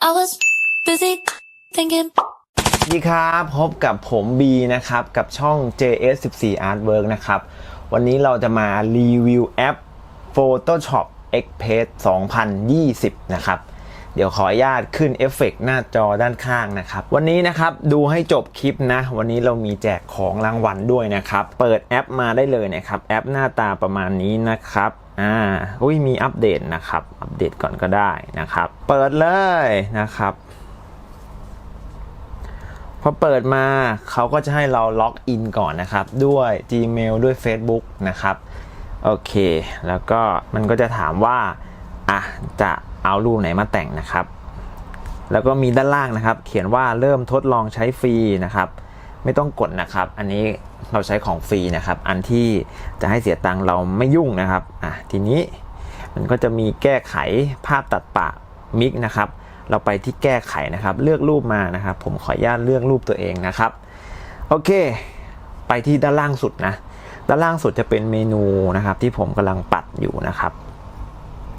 I was busy thinking. สวัสดีครับ พบกับผม B นะครับ กับช่อง JS14 Artwork นะครับ วันนี้เราจะมารีวิวแอป Photoshop Express 2020 นะครับ เดี๋ยวขออนุญาตขึ้นเอฟเฟกต์หน้าจอด้านข้างนะครับ วันนี้นะครับดูให้จบคลิปนะ วันนี้เรามีแจกของรางวัลด้วยนะครับ เปิดแอปมาได้เลยนะครับ แอปหน้าตาประมาณนี้นะครับ อ่าอุ้ยมีอัปเดตนะครับ อัปเดตก่อนก็ได้นะครับ เปิดเลยนะครับ พอเปิดมาเขาก็จะให้เราล็อกอินก่อนนะครับ ด้วย Gmail ด้วย Facebook นะครับ โอเค แล้วก็มันก็จะถามว่า อะ จะเอารูปไหนมาแต่งนะครับ แล้วก็มีด้านล่างนะครับ เขียนว่าเริ่มทดลองใช้ฟรีนะครับ ไม่ต้องกดนะครับ อันนี้ เราใช้ของฟรีนะครับ อันที่จะให้เสียตังค์เราไม่ยุ่งนะครับอะทีนี้มันก็จะมีแก้ไขภาพตัดปะมิกนะครับ เราไปที่แก้ไขนะครับ เลือกรูปมานะครับ ผมขออนุญาตเลือกรูปตัวเองนะครับ โอเค ไปที่ด้านล่างสุดนะ ด้านล่างสุดจะเป็นเมนูนะครับ ที่ผมกำลังปัดอยู่นะครับ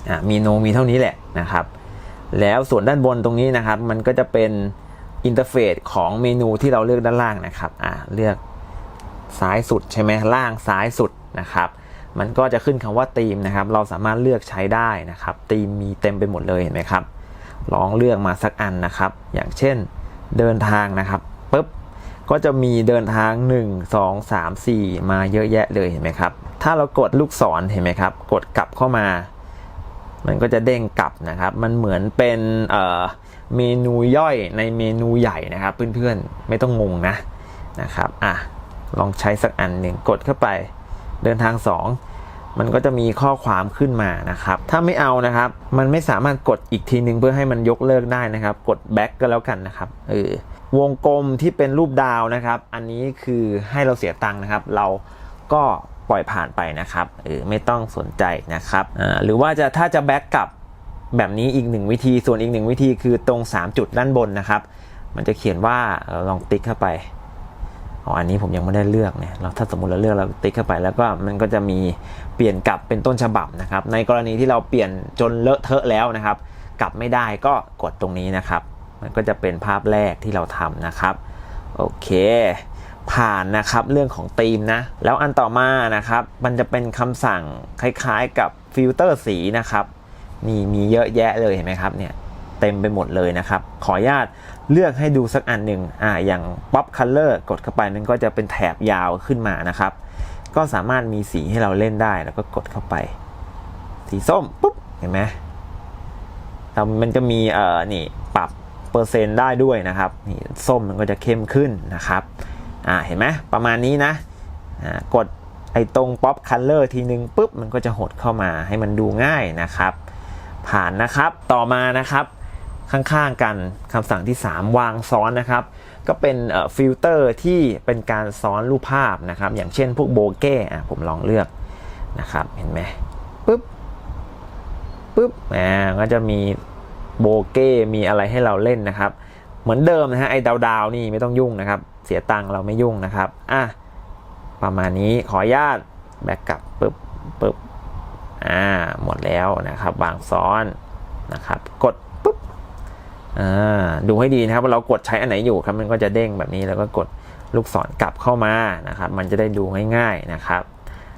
อ่าเมนูมีเท่านี้แหละนะครับ แล้วส่วนด้านบนตรงนี้นะครับ มันก็จะเป็นอินเทอร์เฟซของเมนูที่เราเลือกด้านล่างนะครับอ่าเลือก ซ้ายสุดใช่ไหมล่างซ้ายสุดนะครับมันก็จะขึ้นคำว่าธีมนะครับ เราสามารถเลือกใช้ได้นะครับธีมมีเต็มไปหมดเลยเห็นไหมครับ ลองเลือกมาสักอันนะครับ อย่างเช่นเดินทางนะครับปุ๊บก็จะมีเดินทาง 1 2 3 4 มาเยอะแยะเลยเห็นไหมครับ ถ้าเรากดลูกศรเห็นไหมครับ กดกลับเข้ามา มันก็จะเด้งกลับนะครับ มันเหมือนเป็นเเมนูย่อยในเมนูใหญ่นะครับ เพื่อนๆไม่ต้องงงนะนะครับอะ ลองใช้สักอันหนึ่งกดเข้าไป เดินทาง 2 มันก็จะมีข้อความขึ้นมานะครับ ถ้าไม่เอานะครับ มันไม่สามารถกดอีกทีหนึ่งเพื่อให้มันยกเลิกได้นะครับ กด back ก็แล้วกันนะครับเออวงกลมที่เป็นรูปดาวนะครับ อันนี้คือให้เราเสียตังค์นะครับ เราก็ปล่อยผ่านไปนะครับเออไม่ต้องสนใจนะครับอ่หรือว่าจะถ้าจะ back กลับแบบนี้อีกหนึ่งวิธีส่วนอีกหนึ่งวิธีคือตรง 3 จุดด้านบนนะครับ มันจะเขียนว่าเราลองติ๊กเข้าไป อ๋ออันนี้ผมยังไม่ได้เลือกเนี่ยเราถ้าสมมติเราเลือกเราติ๊กเข้าไปแล้วก็มันก็จะมีเปลี่ยนกลับเป็นต้นฉบับนะครับ ในกรณีที่เราเปลี่ยนจนเลอะเทอะแล้วนะครับ กลับไม่ได้ก็กดตรงนี้นะครับ มันก็จะเป็นภาพแรกที่เราทำนะครับโอเค ผ่านนะครับเรื่องของธีมนะแล้วอันต่อมานะครับ มันจะเป็นคำสั่งคล้ายๆกับฟิลเตอร์สีนะครับนี่มีเยอะแยะเลยเห็นไหมครับเนี่ย เต็มไปหมดเลยนะครับ ขออนุญาตเลือกให้ดูสักอันหนึ่งอ่าอย่าง Pop Color กดเข้าไปมันก็จะเป็นแถบยาวขึ้นมานะครับ ก็สามารถมีสีให้เราเล่นได้แล้วก็กดเข้าไป สีส้มปุ๊บเห็นไหมแล้วมันจะมีเอ่อนี่ปรับเปอร์เซ็นต์ได้ด้วยนะครับนี่ส้มมันก็จะเข้มขึ้นนะครับอ่าเห็นไหมประมาณนี้นะอ่ากดไอ้ตรง Pop Color ทีนึงปุ๊บมันก็จะหดเข้ามาให้มันดูง่ายนะครับ ผ่านนะครับต่อมานะครับ ข้างๆกันคำสั่งที่ 3 วางซ้อนนะครับ ก็เป็นฟิลเตอร์ที่เป็นการซ้อนรูปภาพนะครับ อย่างเช่นพวกโบเก้อะผมลองเลือกนะครับ เห็นไหมปุ๊บปุ๊บอ่าก็จะมีโบเก้มีอะไรให้เราเล่นนะครับ เหมือนเดิมนะฮะไอ้ดาวๆนี่ไม่ต้องยุ่งนะครับ เสียตังค์เราไม่ยุ่งนะครับอะประมาณนี้ขออนุญาตแบ็กกลับปุ๊บปุ๊บอ่าหมดแล้วนะครับ วางซ้อนนะครับ กด อ่าดูให้ดีนะครับว่าเรากดใช้อันไหนอยู่ครับมันก็จะเด้งแบบนี้แล้วก็กดลูกศรกลับเข้ามานะครับ มันจะได้ดูง่ายๆนะครับ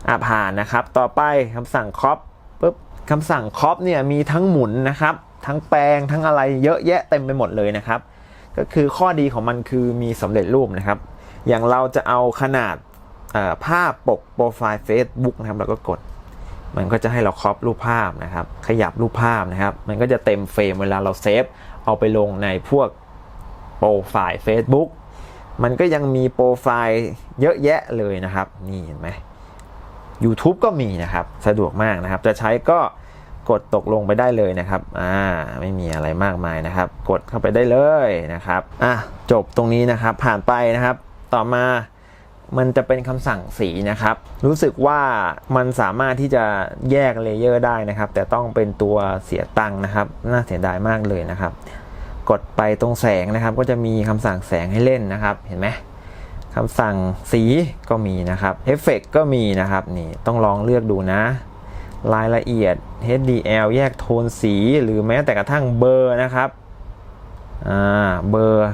อ่าผ่านนะครับ ต่อไปคำสั่งครอปปุ๊บคำสั่งครอปเนี่ยมีทั้งหมุนนะครับ ทั้งแปลงทั้งอะไรเยอะแยะเต็มไปหมดเลยนะครับ ก็คือข้อดีของมันคือมีสำเร็จรูปนะครับ อย่างเราจะเอาขนาดภาพปกโปรไฟล์ Facebook นะครับเราก็กด มันก็จะให้เราครอปรูปภาพนะครับ ขยับรูปภาพนะครับ มันก็จะเต็มเฟรมเวลาเราเซฟ เอาไปลงในพวกโปรไฟล์ Facebook มันก็ยังมีโปรไฟล์เยอะแยะเลยนะครับ นี่เห็นไหม YouTube ก็มีนะครับ สะดวกมากนะครับ จะใช้ก็กดตกลงไปได้เลยนะครับ อ่า ไม่มีอะไรมากมายนะครับ กดเข้าไปได้เลยนะครับ อะ จบตรงนี้นะครับ ผ่านไปนะครับ ต่อมา มันจะเป็นคำสั่งสีนะครับ รู้สึกว่ามันสามารถที่จะแยกเลเยอร์ได้นะครับ แต่ต้องเป็นตัวเสียตังค์นะครับ น่าเสียดายมากเลยนะครับ กดไปตรงแสงนะครับ ก็จะมีคำสั่งแสงให้เล่นนะครับ เห็นไหมคำสั่งสีก็มีนะครับเอฟเฟกก็มีนะครับนี่ต้องลองเลือกดูนะ รายละเอียด HDL แยกโทนสีหรือแม้แต่กระทั่งเบอร์นะครับอ่าเบอร์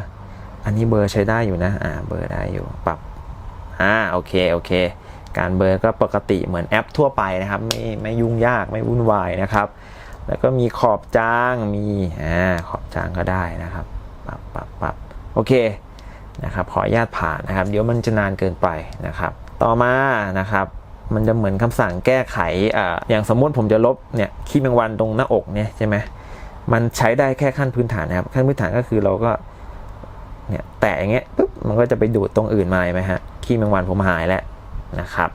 อันนี้เบอร์ใช้ได้อยู่นะอ่าเบอร์ได้อยู่ปรับ อ่าโอเคโอเค การเบอร์ก็ปกติเหมือนแอปทั่วไปนะครับ ไม่ไม่ยุ่งยากไม่วุ่นวายนะครับ แล้วก็มีขอบจางมีอ่าขอบจางก็ได้นะครับปรับปรับปรับโอเคนะครับขออนุญาตผ่านนะครับ เดี๋ยวมันจะนานเกินไปนะครับ ต่อมานะครับมันจะเหมือนคำสั่งแก้ไขอ่าอย่างสมมติผมจะลบเนี่ยขี้แมงวันตรงหน้าอกเนี่ยใช่ไหมมันใช้ได้แค่ขั้นพื้นฐานนะครับ ขั้นพื้นฐานก็คือเราก็ เนี่ยแตะอย่างเงี้ยปุ๊บมันก็จะไปดูดตรงอื่นมาไหมฮะขี้แมงวันผมหายแล้วนะครับ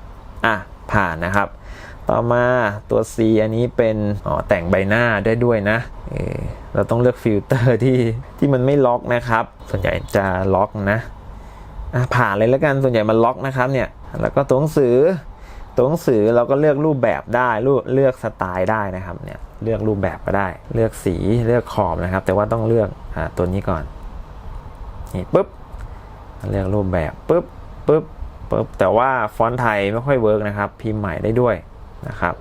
อะผ่านนะครับ ต่อมาตัว C อันนี้เป็นอ๋อแต่งใบหน้าได้ด้วยนะเออเราต้องเลือกฟิลเตอร์ที่ที่มันไม่ล็อกนะครับ ส่วนใหญ่จะล็อกนะอะผ่านเลยแล้วกันส่วนใหญ่มันล็อกนะครับเนี่ยแล้วก็ตัวหนังสือตัวหนังสือเราก็เลือกรูปแบบได้รูปเลือกสไตล์ได้นะครับเนี่ยเลือกรูปแบบก็ได้ เลือกสีเลือกขอบนะครับ แต่ว่าต้องเลือกอ่าตัวนี้ก่อน นี่ปุ๊บเลือกรูปแบบปุ๊บปุ๊บปุ๊บแต่ว่าฟอนต์ไทยไม่ค่อยเวิร์กนะครับ พิมพ์ใหม่ได้ด้วยนะครับ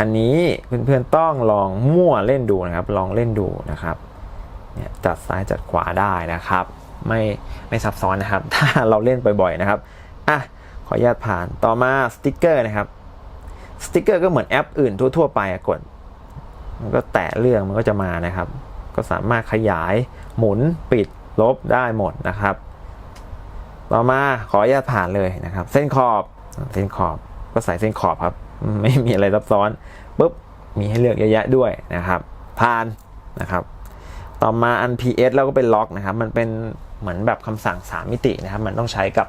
อันนี้เพื่อนๆต้องลองมั่วเล่นดูนะครับ ลองเล่นดูนะครับเนี่ยจัดซ้ายจัดขวาได้นะครับ ไม่ไม่ซับซ้อนนะครับ ถ้าเราเล่นบ่อยๆนะครับอะขออนุญาตผ่านต่อมาสติกเกอร์นะครับสติกเกอร์ก็เหมือนแอปอื่นทั่วๆไปกดมันก็แตะเรื่องมันก็จะมานะครับ ก็สามารถขยายหมุนปิด ลบได้หมดนะครับ ต่อมาขออนุญาตผ่านเลยนะครับ เส้นขอบเส้นขอบก็ใส่เส้นขอบครับ ไม่มีอะไรซับซ้อนปุ๊บมีให้เลือกเยอะแยะด้วยนะครับผ่านนะครับ ต่อมาอัน PS แล้วก็เป็นล็อกนะครับ มันเป็นเหมือนแบบคำสั่ง 3 มิตินะครับ มันต้องใช้กับ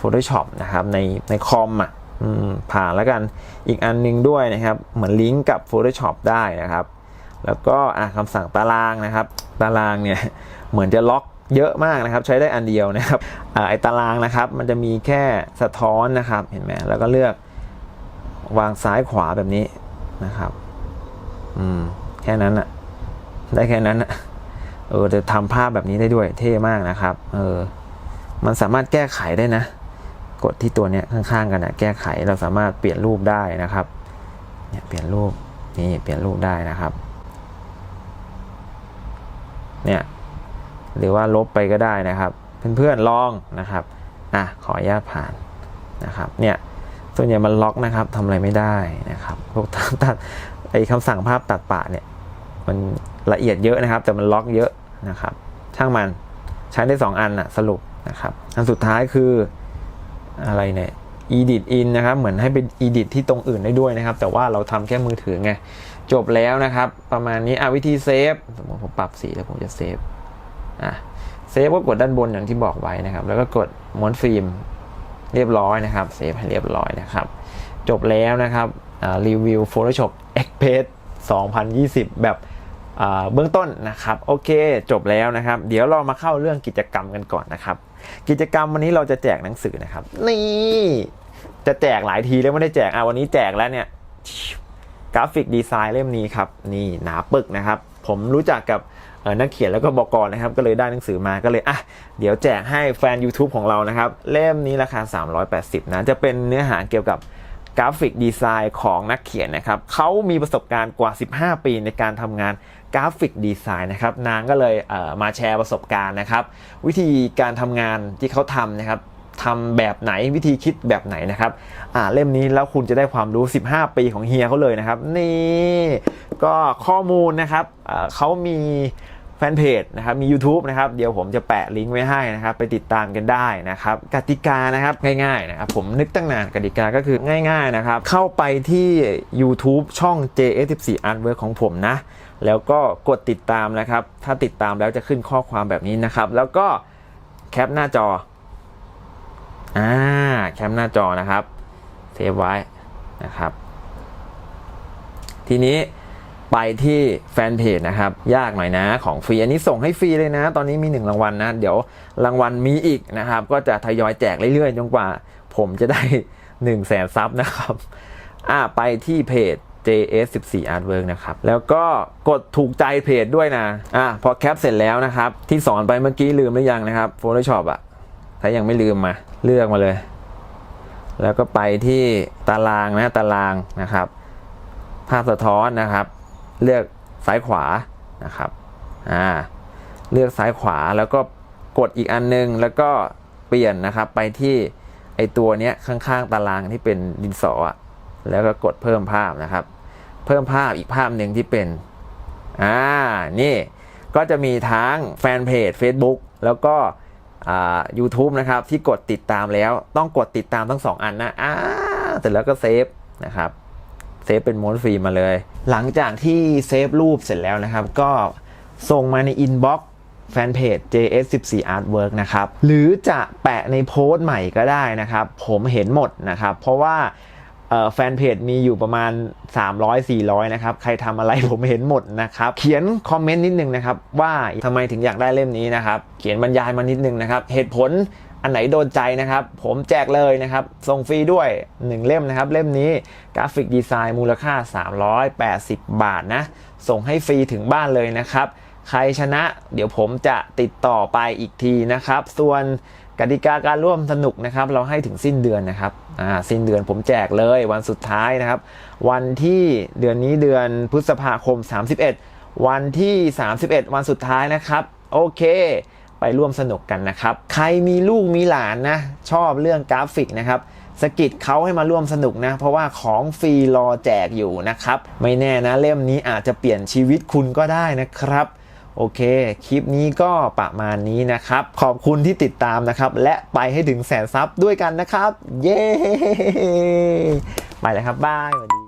Photoshop นะครับในในคอมอะผ่านแล้วกันอีกอันหนึงด้วยนะครับ เหมือนลิงก์กับ Photoshop ได้นะครับ แล้วก็คำสั่งตารางนะครับ ตารางเนี่ยเหมือนจะล็อก เยอะมากนะครับใช้ได้อันเดียวนะครับอไอตารางนะครับ มันจะมีแค่สะท้อนนะครับเห็นไหมแล้วก็เลือกวางซ้ายขวาแบบนี้นะครับอืมแค่นั้นอะได้แค่นั้นอะเออจะทำภาพแบบนี้ได้ด้วยเท่มากนะครับเออมันสามารถแก้ไขได้นะ กดที่ตัวเนี้ยข้างๆกันนะแก้ไขเราสามารถเปลี่ยนรูปได้นะครับเนี่ยเปลี่ยนรูปนี่เปลี่ยนรูปได้นะครับ เนี่ย หรือว่าลบไปก็ได้นะครับ เพื่อนๆลองนะครับอะขออนุญาตผ่านนะครับเนี่ยส่วนใหญ่มันล็อกนะครับทำอะไรไม่ได้นะครับพวกตัดตดไอ้คำสั่งภาพตัดปะเนี่ยมันละเอียดเยอะนะครับ แต่มันล็อกเยอะนะครับ ช่างมันใช้ได้สองอันนะสรุปนะครับอันสุดท้ายคืออะไรเนี่ย edit in นะครับ เหมือนให้เป็น edit ที่ตรงอื่นได้ด้วยนะครับ แต่ว่าเราทำแค่มือถือไง จบแล้วนะครับ ประมาณนี้อะวิธีเซฟ สมมติผมปรับสีแล้วผมจะเซฟ อะเซฟก็กดด้านบนอย่างที่บอกไว้นะครับ แล้วก็กดม้วนฟิล์มเรียบร้อยนะครับเซฟให้เรียบร้อยนะครับ จบแล้วนะครับรีวิว Photoshop Express 2020 แบบเบื้องต้นนะครับ โอเคจบแล้วนะครับ เดี๋ยวเรามาเข้าเรื่องกิจกรรมกันก่อนนะครับ กิจกรรมวันนี้เราจะแจกหนังสือนะครับ นี่จะแจกหลายทีแล้วไม่ได้แจกอะวันนี้แจกแล้วเนี่ยกราฟิกดีไซน์เล่มนี้ครับ นี่หนาปึกนะครับ ผมรู้จักกับนักเขียนแล้วก็บอกนะครับ ก็เลยได้หนังสือมาก็เลยอะเดี๋ยวแจกให้แฟน YouTube ของเรานะครับ เล่มนี้ราคา 380 นะ จะเป็นเนื้อหาเกี่ยวกับกราฟิกดีไซน์ของนักเขียนนะครับเขามีประสบการณ์กว่า 15 ปีในการทำงานกราฟิกดีไซน์นะครับ นางก็เลยเมาแชร์ประสบการณ์นะครับ วิธีการทำงานที่เขาทำนะครับ ทำแบบไหนวิธีคิดแบบไหนนะครับอ่าเล่มนี้แล้วคุณจะได้ความรู้ 15 ปีของเฮียเขาเลยนะครับ นี่ก็ข้อมูลนะครับอ่าเขามีแฟนเพจนะครับมี YouTube นะครับเดี๋ยวผมจะแปะลิงก์ไว้ให้นะครับไปติดตามกันได้นะครับกติกานะครับง่ายๆนะครับผมนึกตั้งนานกติกาก็คือง่ายๆนะครับเข้าไปที่ YouTube ช่อง JS14 Artwork ของผมนะ แล้วก็กดติดตามนะครับ ถ้าติดตามแล้วจะขึ้นข้อความแบบนี้นะครับ แล้วก็แคปหน้าจอ อ่าแคปหน้าจอนะครับเซฟไว้นะครับ ทีนี้ไปที่แฟนเพจนะครับ ยากหน่อยนะของฟรี อันนี้ส่งให้ฟรีเลยนะ ตอนนี้มี 1 รางวัลนะ เดี๋ยวรางวัลมีอีกนะครับ ก็จะทยอยแจกเรื่อยๆจนกว่า ผมจะได้ 1 0 0 0 0แสนซับนะครับอ่าไปที่เพจ JS14 Artwork นะครับ แล้วก็กดถูกใจเพจด้วยนะอะพอแคปเสร็จแล้วนะครับ ที่สอนไปเมื่อกี้ลืมหรือยังนะครับ Photoshop อะถ้ายังไม่ลืมมา เลือกมาเลย แล้วก็ไปที่ตารางนะตารางนะครับ ภาพสะท้อนนะครับ เลือกซ้ายขวานะครับอ่าเลือกซ้ายขวาแล้วก็กดอีกอันนึง แล้วก็เปลี่ยนนะครับไปที่ไอตัวเนี้ยข้างๆตารางที่เป็นดินสออะแล้วก็กดเพิ่มภาพนะครับ เพิ่มภาพอีกภาพหนึ่งที่เป็นอ่านี่ก็จะมีทั้งแฟนเพจ Facebook แล้วก็ ยูทูบนะครับที่กดติดตามแล้วต้องกดติดตามทั้งสองอันนะอ่าเสร็จแล้วก็เซฟนะครับเซฟเป็นโมดฟรีมาเลย หลังจากที่เซฟรูปเสร็จแล้วนะครับ ก็ส่งมาในอินบ็อกซ์แฟนเพจ JS14 Artwork นะครับ หรือจะแปะในโพสต์ใหม่ก็ได้นะครับ ผมเห็นหมดนะครับ เพราะว่า แฟนเพจมีอยู่ประมาณ 300-400 นะครับ ใครทำอะไรผมเห็นหมดนะครับ เขียนคอมเมนต์นิดนึงนะครับ ว่าทำไมถึงอยากได้เล่มนี้นะครับ เขียนบรรยายมานิดนึงนะครับ เหตุผลอันไหนโดนใจนะครับ ผมแจกเลยนะครับส่งฟรีด้วย 1 เล่มนะครับ เล่มนี้กราฟิกดีไซน์มูลค่า 380 บาทนะ ส่งให้ฟรีถึงบ้านเลยนะครับ ใครชนะ เดี๋ยวผมจะติดต่อไปอีกทีนะครับ ส่วน กติกาการร่วมสนุกนะครับ เราให้ถึงสิ้นเดือนนะครับอ่าสิ้นเดือนผมแจกเลยวันสุดท้ายนะครับ วันที่เดือนนี้เดือนพฤษภาคม 31 วันที่ 31 วันสุดท้ายนะครับ โอเคไปร่วมสนุกกันนะครับ ใครมีลูกมีหลานนะ ชอบเรื่องกราฟิกนะครับสกิดเขาให้มาร่วมสนุกนะ เพราะว่าของฟรีรอแจกอยู่นะครับ ไม่แน่นะเล่มนี้อาจจะเปลี่ยนชีวิตคุณก็ได้นะครับ โอเค คลิปนี้ก็ประมาณนี้นะครับ ขอบคุณที่ติดตามนะครับ และไปให้ถึงแสนซับด้วยกันนะครับ เย้ ไปเลยครับบายสวัสดี